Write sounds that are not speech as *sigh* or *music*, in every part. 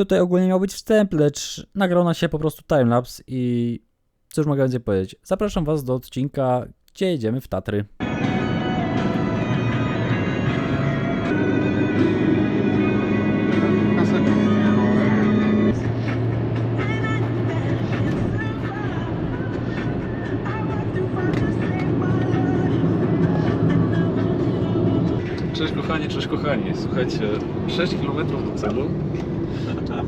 Tutaj ogólnie miał być wstęp, lecz nagrał na się po prostu timelapse i cóż mogę więcej powiedzieć. Zapraszam Was do odcinka, gdzie jedziemy w Tatry. Cześć kochani, cześć kochani. Słuchajcie, 6 km do celu.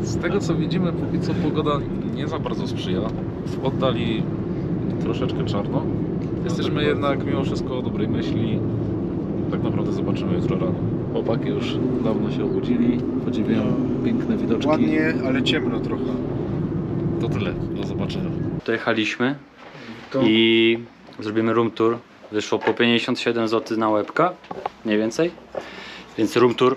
Z tego co widzimy, póki co pogoda nie za bardzo sprzyja. W oddali troszeczkę czarno. Jesteśmy jednak mimo wszystko o dobrej myśli. Tak naprawdę zobaczymy jutro rano. Chłopaki już dawno się obudzili, podziwiają piękne widoczki. Ładnie, ale ciemno trochę. To tyle, do zobaczenia. Dojechaliśmy To i zrobimy room tour. Wyszło po 57 zł na łebka, mniej więcej. Więc room tour.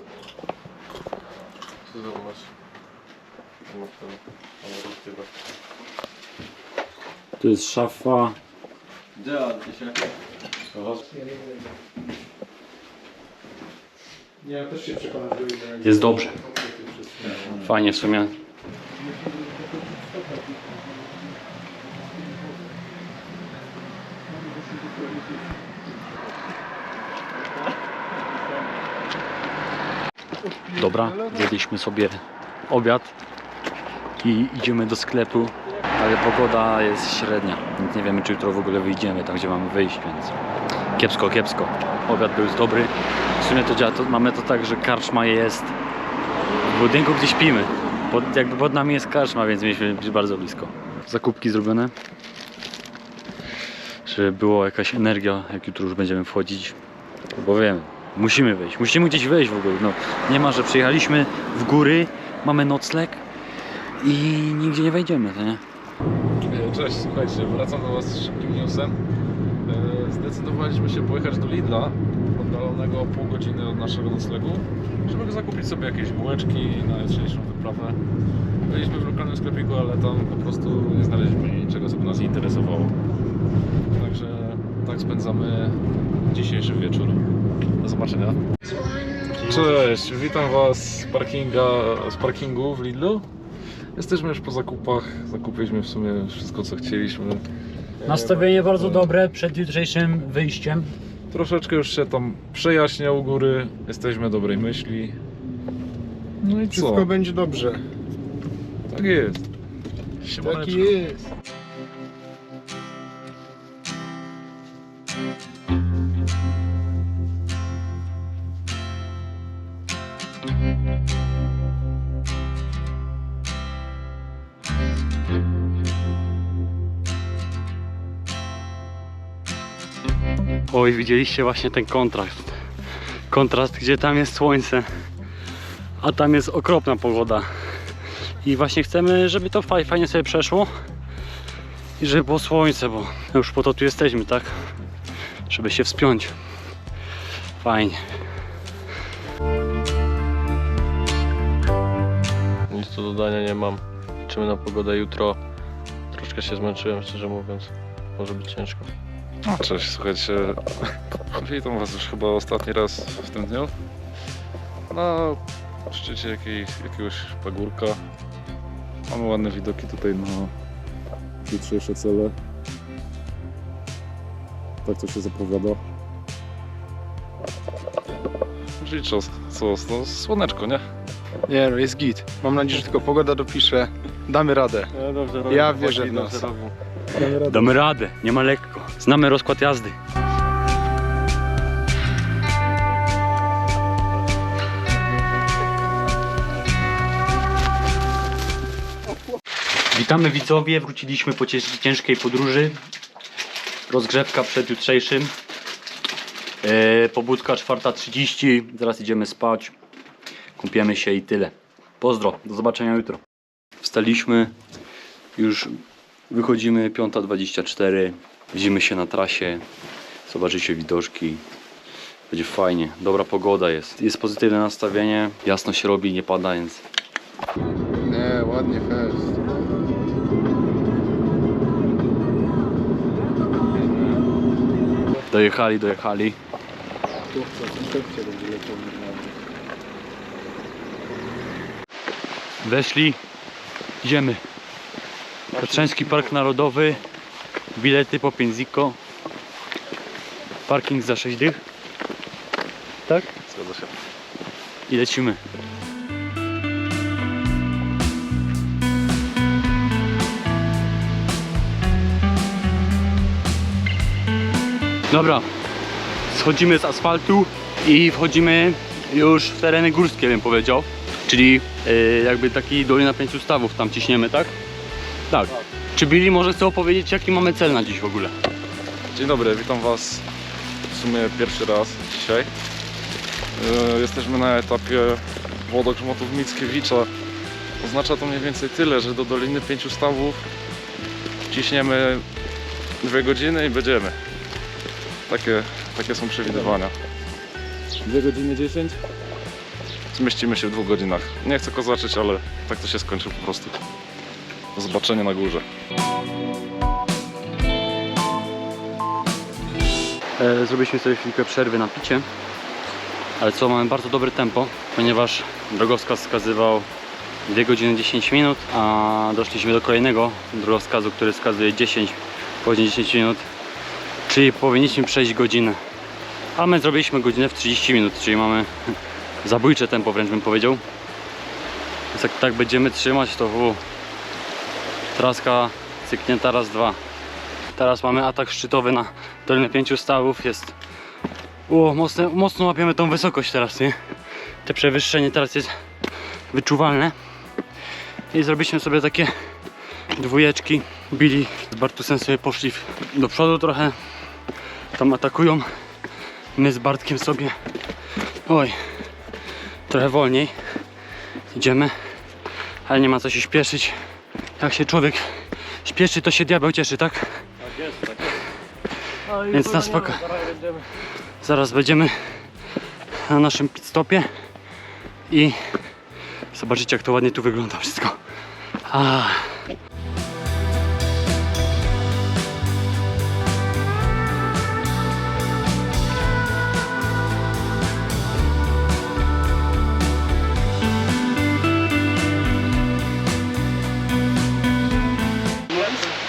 Tu jest szafa. ja też się przekonam, że Jest dobrze. Fajnie w sumie. Dobra, zjedliśmy sobie obiad i idziemy do sklepu, ale pogoda jest średnia, więc nie wiemy czy jutro w ogóle wyjdziemy tam gdzie mamy wyjść, więc kiepsko, kiepsko. Obiad był dobry. W sumie to działa, to mamy to tak, że karczma jest w budynku, gdzie śpimy. Pod, jakby pod nami jest karczma, więc mieliśmy być bardzo blisko. Zakupki zrobione. Żeby było jakaś energia, jak jutro już będziemy wchodzić. Bo wiem, musimy wyjść. Musimy gdzieś wejść w ogóle. No, nie ma, że przyjechaliśmy w góry, mamy nocleg i nigdzie nie wejdziemy, to nie? Cześć, słuchajcie, wracam do Was z szybkim newsem. E, Zdecydowaliśmy się pojechać do Lidla, oddalonego o pół godziny od naszego noclegu, żeby zakupić sobie jakieś bułeczki na jutrzejszą wyprawę. Byliśmy w lokalnym sklepiku, ale tam po prostu nie znaleźliśmy niczego, co by nas interesowało. Także tak spędzamy dzisiejszy wieczór. Do zobaczenia. Cześć, witam Was z, parkinga, z parkingu w Lidlu. Jesteśmy już po zakupach, zakupiliśmy w sumie wszystko co chcieliśmy. Nastawienie bardzo dobre przed jutrzejszym wyjściem. Troszeczkę już się tam przejaśnia u góry, jesteśmy dobrej myśli. No i co? wszystko będzie dobrze. Tak jest. Siemaneczko. Taki jest. Oj, widzieliście właśnie ten kontrast. Kontrast, gdzie tam jest słońce, a tam jest okropna pogoda. I właśnie chcemy, żeby to faj- fajnie sobie przeszło i żeby było słońce, bo już po to tu jesteśmy, tak? Żeby się wspiąć. Fajnie. Nic do dodania nie mam. Liczymy na pogodę jutro. Troszkę się zmęczyłem, szczerze mówiąc. Może być ciężko. No, cześć, słuchajcie. *laughs* Witam Was już chyba ostatni raz w tym dniu. Na szczycie jakiej, jakiegoś pagórka. Mamy ładne widoki tutaj na jutrzejsze cele. Tak to się zapowiada. Czyli co, co no, słoneczko, nie? Nie no, jest git. Mam nadzieję, że tylko pogoda dopisze. Damy radę. Ja, dobrze Ja wierzę w nas. Damy radę, nie ma lekko. Znamy rozkład jazdy. Witamy widzowie, wróciliśmy po cięż- ciężkiej podróży. Rozgrzewka przed jutrzejszym. E, pobudka 4.30, zaraz idziemy spać. Kąpiemy się i tyle. Pozdro, do zobaczenia jutro. Wstaliśmy, już wychodzimy 5.24, widzimy się na trasie, zobaczycie widoczki. Będzie fajnie, dobra pogoda jest, jest pozytywne nastawienie, jasno się robi, nie pada, więc Nie, ładnie fest. dojechali, dojechali. Weszli. Idziemy. Tatrzański Park Narodowy. Bilety po 5 ziko. Parking za 6 dych. Tak? Zgadza się. I lecimy. Dobra, schodzimy z asfaltu i wchodzimy już w tereny górskie, bym powiedział. Czyli yy, jakby taki dolina pięciu stawów tam ciśniemy, tak? Tak. Czy Billy może chce opowiedzieć, jaki mamy cel na dziś w ogóle? Dzień dobry, witam Was w sumie pierwszy raz dzisiaj. E, Jesteśmy na etapie wodogrzmotów Mickiewicza. Oznacza to mniej więcej tyle, że do Doliny Pięciu Stawów ciśniemy dwie godziny i będziemy. Takie, takie są przewidywania. 2 godziny 10? Zmieścimy się w dwóch godzinach. Nie chcę kozaczyć, ale tak to się skończy po prostu. Do zobaczenia na górze. E, zrobiliśmy sobie chwilkę przerwy na picie. Ale co, mamy bardzo dobre tempo, ponieważ drogowskaz wskazywał 2 godziny 10 minut, a doszliśmy do kolejnego drogowskazu, który wskazuje 10 godzin 10 minut, czyli powinniśmy przejść godzinę. A my zrobiliśmy godzinę w 30 minut, czyli mamy *laughs* zabójcze tempo wręcz bym powiedział. Więc jak tak będziemy trzymać, to u, traska cyknięta raz, dwa. Teraz mamy atak szczytowy na Dolinę Pięciu Stawów. Jest. O, mocno, mocno łapiemy tą wysokość teraz, nie? Te przewyższenie teraz jest wyczuwalne. I zrobiliśmy sobie takie dwójeczki. Bili z Bartusem sobie poszli do przodu trochę. Tam atakują. My z Bartkiem sobie. Oj, trochę wolniej. Idziemy. Ale nie ma co się śpieszyć. Jak się człowiek śpieszy, to się diabeł cieszy, tak? Więc na spoko. Zaraz będziemy na naszym pit stopie i zobaczycie jak to ładnie tu wygląda wszystko. A.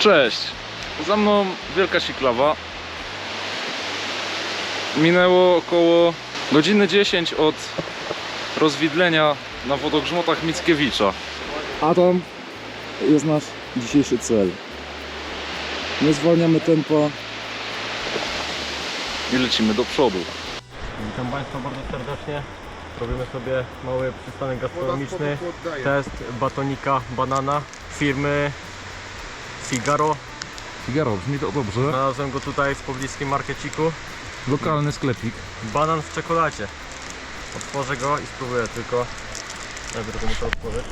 Cześć! Za mną wielka siklawa. Minęło około godziny 10 od rozwidlenia na wodogrzmotach Mickiewicza. A tam jest nasz dzisiejszy cel. Nie zwalniamy tempa. I lecimy do przodu. Witam Państwa bardzo serdecznie. Robimy sobie mały przystanek gastronomiczny. Test batonika banana firmy Figaro. Figaro, brzmi to dobrze. Znalazłem go tutaj w pobliskim markeciku. Lokalny sklepik. Banan w czekoladzie. Otworzę go i spróbuję tylko. Najpierw to muszę otworzyć.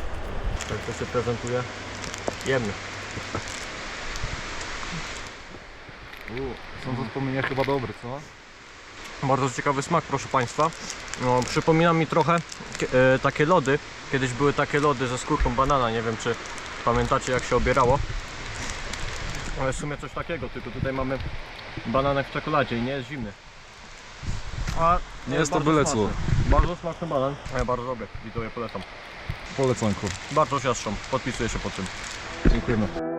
Tak to się prezentuje. Jemy. Są to wspomnienia chyba dobre, co? Bardzo ciekawy smak, proszę Państwa. No, przypomina mi trochę e, takie lody. Kiedyś były takie lody ze skórką banana. Nie wiem, czy pamiętacie, jak się obierało. Ale w sumie coś takiego, tylko tutaj mamy bananek w czekoladzie i nie jest zimny. A Nie jest to bardzo byle smaczny. co. Bardzo smaczny banan, ale bardzo dobry. I to je polecam. Polecanko. Bardzo świadczą, podpisuję się pod tym. Dziękujemy.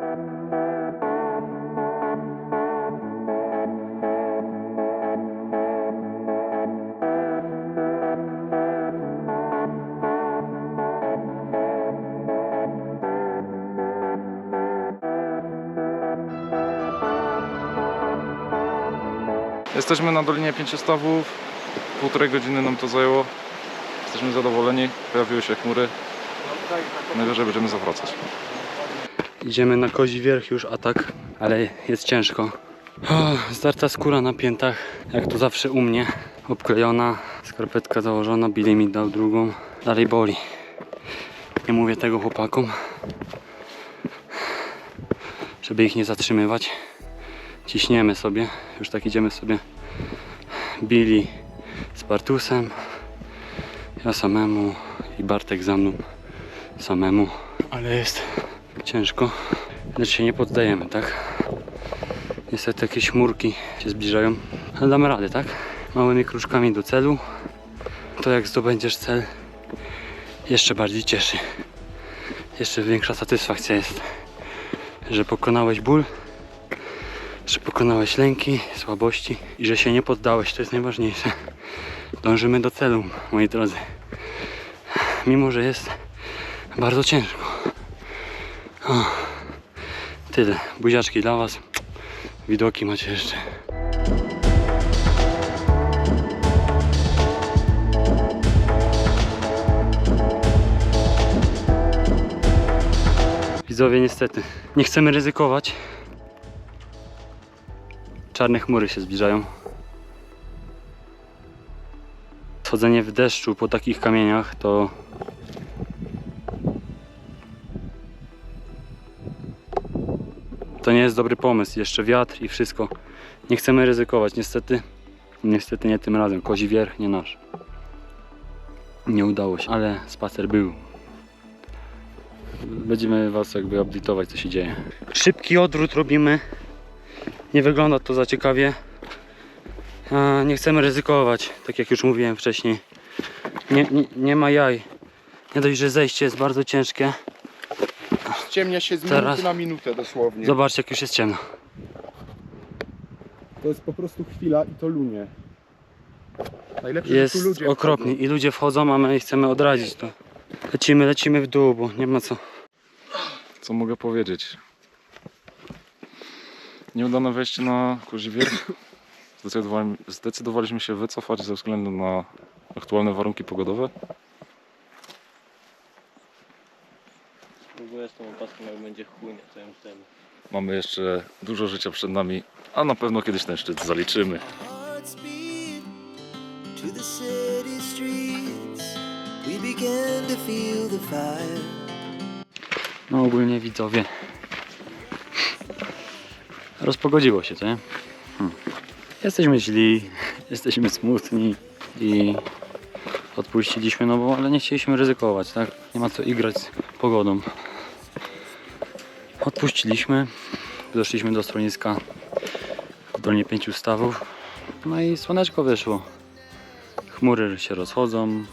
Jesteśmy na Dolinie Pięciu Stawów. Półtorej godziny nam to zajęło. Jesteśmy zadowoleni. Pojawiły się chmury. Najwyżej będziemy zawracać. Idziemy na kozi wierch już atak, ale jest ciężko. O, zdarta skóra na piętach, jak to zawsze u mnie. Obklejona, skarpetka założona, Billy mi dał drugą. Dalej boli. Nie mówię tego chłopakom, żeby ich nie zatrzymywać. Ciśniemy sobie, już tak idziemy sobie. Billy z Bartusem, ja samemu i Bartek za mną samemu, ale jest ciężko, lecz się nie poddajemy, tak? Niestety jakieś chmurki się zbliżają, ale damy radę, tak? Małymi kruczkami do celu. To jak zdobędziesz cel, jeszcze bardziej cieszy. jeszcze większa satysfakcja jest, że pokonałeś ból, że pokonałeś lęki, słabości i że się nie poddałeś. To jest najważniejsze. Dążymy do celu, moi drodzy. Mimo, że jest bardzo ciężko. O, tyle. Buziaczki dla Was. Widoki macie jeszcze. Widzowie, niestety, nie chcemy ryzykować. Czarne chmury się zbliżają. Chodzenie w deszczu po takich kamieniach to to nie jest dobry pomysł. Jeszcze wiatr i wszystko. Nie chcemy ryzykować, niestety. Niestety nie tym razem. Kozi wierch nie nasz. Nie udało się, ale spacer był. Będziemy was jakby update'ować co się dzieje. Szybki odwrót robimy. Nie wygląda to za ciekawie. A, nie chcemy ryzykować, tak jak już mówiłem wcześniej. Nie, nie, nie ma jaj. Nie dość, że zejście jest bardzo ciężkie. Ciemnia się z Teraz. minuty na minutę dosłownie. Zobaczcie jak już jest ciemno. To jest po prostu chwila i to lunie. Najlepsze, że tu Jest ludzie okropnie i ludzie wchodzą, a my chcemy odradzić to. Lecimy, lecimy w dół, bo nie ma co. Co mogę powiedzieć? Nieudane wejście na. Zdecydowali, zdecydowaliśmy się wycofać ze względu na aktualne warunki pogodowe. Ogóle z tą opaską jak będzie chujnia, to ja ten. Mamy jeszcze dużo życia przed nami, a na pewno kiedyś ten szczyt zaliczymy. hearts beat to the city streets. We began to feel the fire. No ogólnie widzowie. Rozpogodziło się, co nie? Hmm. Jesteśmy źli, *laughs* jesteśmy smutni i odpuściliśmy, no bo ale nie chcieliśmy ryzykować, tak? Nie ma co igrać z pogodą. Odpuściliśmy, doszliśmy do stroniska w dolnie pięciu stawów, no i słoneczko wyszło. Chmury się rozchodzą,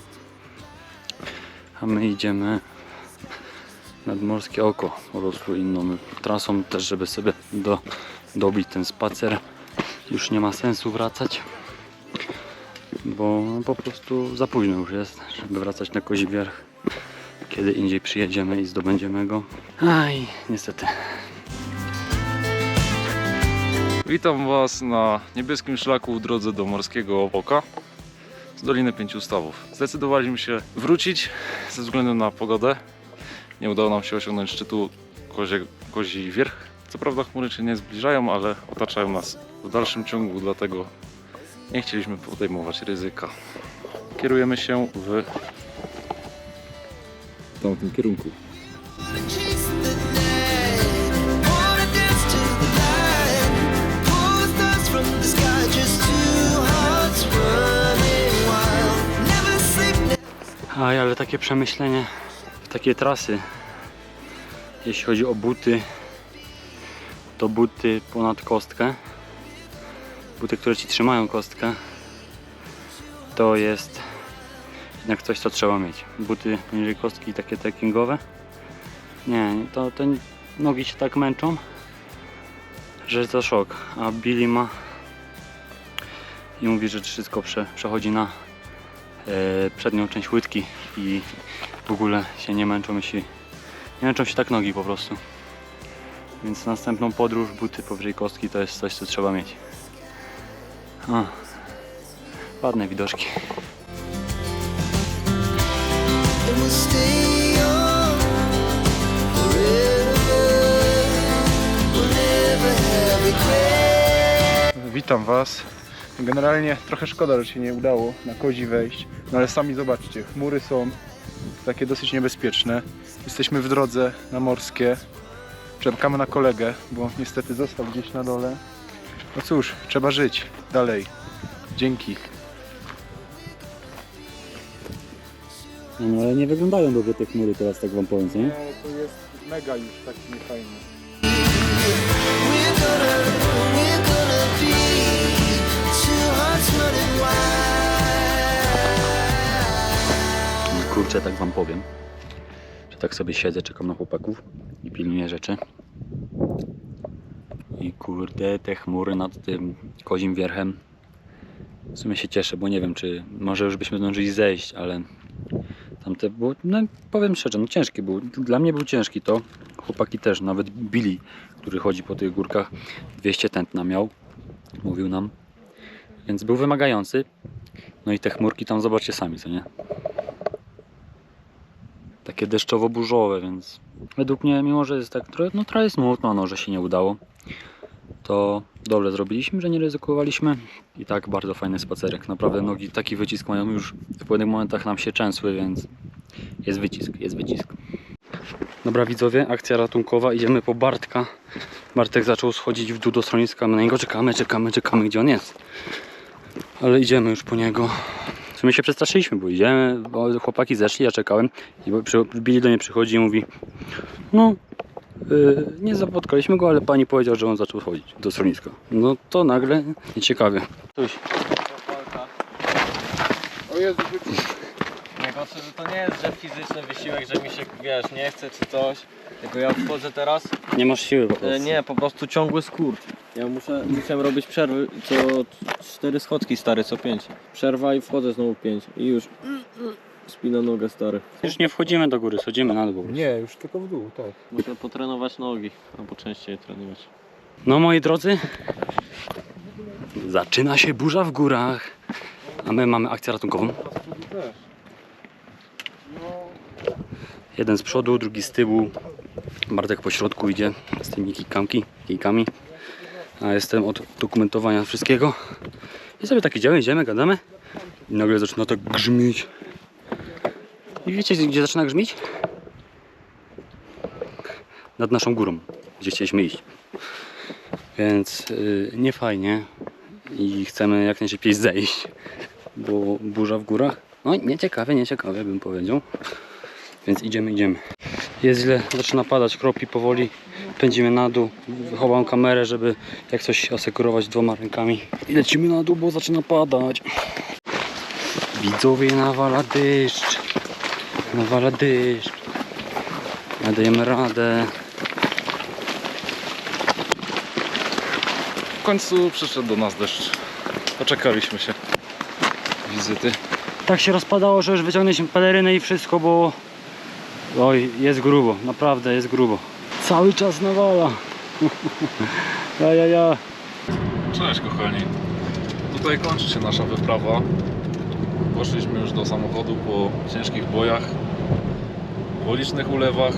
a my idziemy nadmorskie oko po prostu inną trasą też, żeby sobie do, dobić ten spacer. Już nie ma sensu wracać, bo po prostu za późno już jest, żeby wracać na Kozi Wierch. Kiedy indziej przyjedziemy i zdobędziemy go. Aj, niestety. Witam Was na niebieskim szlaku w drodze do Morskiego Oka z Doliny Pięciu Stawów. Zdecydowaliśmy się wrócić ze względu na pogodę. Nie udało nam się osiągnąć szczytu Kozie, Kozi Wierch. Co prawda chmury się nie zbliżają, ale otaczają nas w dalszym ciągu, dlatego nie chcieliśmy podejmować ryzyka. Kierujemy się w tamtym kierunku. Aj, ale takie przemyślenie w takie trasy, jeśli chodzi o buty, to buty ponad kostkę, buty, które ci trzymają kostkę, to jest jednak coś, co trzeba mieć. Buty poniżej kostki, takie trekkingowe, nie, to, to nogi się tak męczą, że to szok, a Billy ma i mówi, że wszystko prze, przechodzi na e, przednią część łydki i w ogóle się nie męczą jeśli nie męczą się tak nogi po prostu więc następną podróż buty powyżej kostki to jest coś co trzeba mieć a, ładne widoczki. Witam Was. Generalnie trochę szkoda, że się nie udało na kozi wejść, no ale sami zobaczcie, chmury są takie dosyć niebezpieczne. Jesteśmy w drodze na morskie. Czekamy na kolegę, bo niestety został gdzieś na dole. No cóż, trzeba żyć dalej. Dzięki. no ale nie wyglądają dobrze te chmury teraz tak wam powiem, nie? to jest mega już taki niefajny. We're gonna, we're gonna be two hearts running wild. kurczę tak wam powiem że Tak sobie siedzę, czekam na chłopaków i pilnuję rzeczy. I kurde, te chmury nad tym kozim wierchem. W sumie się cieszę, bo nie wiem, czy może już byśmy zdążyli zejść, ale tamte było, no powiem szczerze, no ciężki był. Dla mnie był ciężki to. Chłopaki też, nawet Billy, który chodzi po tych górkach, 200 tętna miał, mówił nam. Więc był wymagający. No i te chmurki tam zobaczcie sami, co nie? Takie deszczowo-burzowe, więc według mnie, mimo że jest tak trochę, no trochę smutno, no, że się nie udało, to dobrze zrobiliśmy, że nie ryzykowaliśmy. I tak bardzo fajny spacerek. Naprawdę nogi taki wycisk mają już w pewnych momentach nam się częsły, więc jest wycisk, jest wycisk. Dobra widzowie, akcja ratunkowa, idziemy po Bartka. Bartek zaczął schodzić w dół do schroniska, my na niego czekamy, czekamy, czekamy, gdzie on jest. Ale idziemy już po niego. Sumie się przestraszyliśmy, bo idziemy, bo chłopaki zeszli, ja czekałem i przy- Billy do mnie przychodzi i mówi no, yy, nie zapotkaliśmy go, ale pani powiedział, że on zaczął chodzić do schroniska. No to nagle nieciekawie. Coś. O Jezu, Najgorsze, że to nie jest, że fizyczny wysiłek, że mi się, wiesz, nie chce czy coś. Tylko ja wchodzę teraz, Nie masz siły po prostu. e, nie, po prostu ciągły skurcz. Ja muszę, muszę robić przerwy co cztery schodki stary, co pięć. Przerwa i wchodzę znowu pięć i już spina nogę stary. Już nie wchodzimy do góry, schodzimy na dół. Nie, już tylko w dół, tak. Muszę potrenować nogi, albo częściej trenować. No moi drodzy, zaczyna się burza w górach, a my mamy akcję ratunkową. Jeden z przodu, drugi z tyłu. Bartek po środku idzie z tymi kijkami, kijkami. A jestem od dokumentowania wszystkiego. I sobie tak idziemy, idziemy, gadamy. I nagle zaczyna tak grzmieć. I wiecie gdzie zaczyna grzmieć? Nad naszą górą, gdzie chcieliśmy iść. Więc yy, nie fajnie i chcemy jak najszybciej zejść, bo burza w górach. No nieciekawe, nieciekawe bym powiedział. Więc idziemy, idziemy. Jest źle, zaczyna padać, kropi powoli. Pędzimy na dół, chowam kamerę, żeby jak coś asekurować dwoma rękami. I lecimy na dół, bo zaczyna padać. Widzowie, nawala deszcz. Nawala deszcz. Ale dajemy radę. W końcu przyszedł do nas deszcz. Poczekaliśmy się. Wizyty. tak się rozpadało, że już wyciągnęliśmy pelerynę i wszystko, bo oj, jest grubo, naprawdę jest grubo. Cały czas nawala. ja, ja, ja. Cześć kochani. Tutaj kończy się nasza wyprawa. Poszliśmy już do samochodu po ciężkich bojach, po licznych ulewach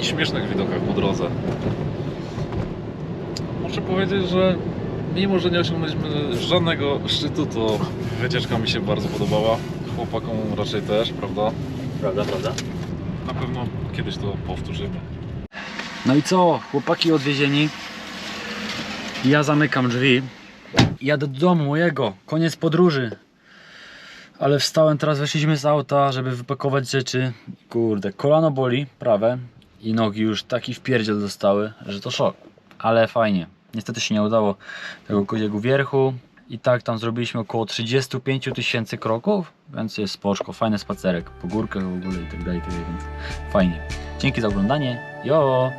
i śmiesznych widokach po drodze. Muszę powiedzieć, że mimo, że nie osiągnęliśmy żadnego szczytu, to wycieczka mi się bardzo podobała. Chłopakom raczej też, prawda? Prawda, prawda. Na pewno kiedyś to powtórzymy. No i co, chłopaki odwiezieni. Ja zamykam drzwi. Jadę do domu mojego. Koniec podróży. Ale wstałem, teraz weszliśmy z auta, żeby wypakować rzeczy. Kurde, kolano boli, prawe. I nogi już taki wpierdziel dostały, że to szok. Ale fajnie. Niestety się nie udało tego koziego wierchu. I tak tam zrobiliśmy około 35 tysięcy kroków, więc jest spoczko, fajny spacerek po górkach w ogóle i tak dalej, tak dalej, więc fajnie. Dzięki za oglądanie. Jo!